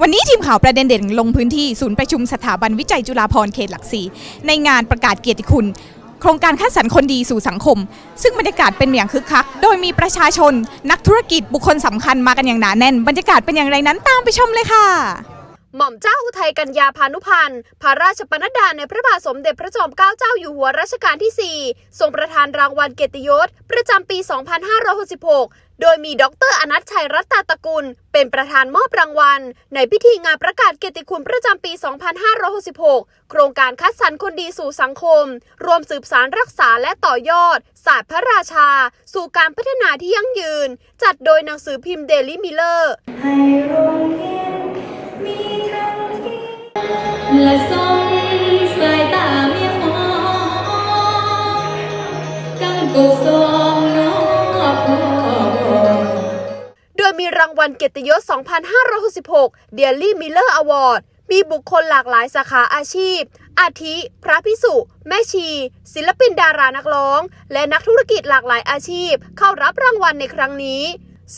วันนี้ทีมข่าวประเด็นเด่นลงพื้นที่ศูนย์ประชุมสถาบันวิจัยจุฬาภรณ์เขตหลักสี่ในงานประกาศเกียรติคุณ โครงการคัดสรรคนดีสู่สังคม ซึ่งบรรยากาศเป็นอย่างคึกคัก โดยมีประชาชน นักธุรกิจบุคคลสำคัญมากันอย่างหนาแน่น บรรยากาศเป็นอย่างไรนั้นตามไปชมเลยค่ะ หม่อมเจ้าอุทัยกัญญาพานุพันธ์ พระราชปนดดาในพระบาทสมเด็จพระจอมเกล้าเจ้าอยู่หัวรัชกาลที่ 4 ทรงประทานรางวัลเกียรติยศ ประจำปี 2566 โดยมีดรอนัทชัยรัตตาตะกุล เป็นประธานมอบรางวัล ในพิธีงานประกาศเกียรติคุณประจำปี 2566 โครงการคัดสรรคนดีสู่สังคม รวมสืบสารรักษาและต่อยอด ศาสตร์พระราชา สู่การพัฒนาที่ยั่งยืน จัดโดยหนังสือพิมพ์เดลี่มิเลอร์ให้รงเรียนมีทั้งที่ และส่องสายตาเมียมองกังกุศลน้อพอ โดยมีรางวัลเกียรติยศ 2566 Daily Miller Award มีบุคคลหลากหลายสาขาอาชีพ อาทิ พระพิสุ แม่ชี ศิลปินดารานักร้อง และนักธุรกิจหลากหลายอาชีพ เข้ารับรางวัลในครั้งนี้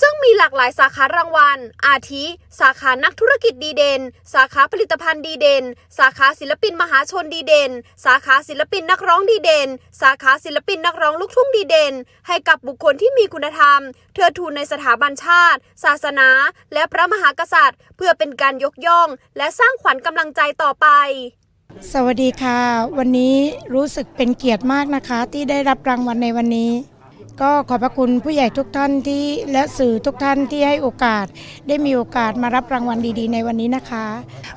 ซึ่งมีหลากหลายสาขารางวัล อาทิ สาขานักธุรกิจดีเด่น สาขาผลิตภัณฑ์ดีเด่น สาขาศิลปินมหาชนดีเด่น สาขาศิลปินนักร้องดีเด่น สาขาศิลปินนักร้องลูกทุ่งดีเด่น ให้กับบุคคลที่มีคุณธรรม เทิดทูนในสถาบันชาติ ศาสนา และพระมหากษัตริย์ เพื่อเป็นการยกย่อง และสร้างขวัญกำลังใจต่อไปสวัสดีค่ะ วันนี้รู้สึกเป็นเกียรติมากนะคะ ที่ได้รับรางวัลในวันนี้ ก็ขอบพระคุณผู้ใหญ่ทุกท่านที่และสื่อทุกท่านที่ให้โอกาส ได้มีโอกาสมารับรางวัลดีๆ ในวันนี้นะคะ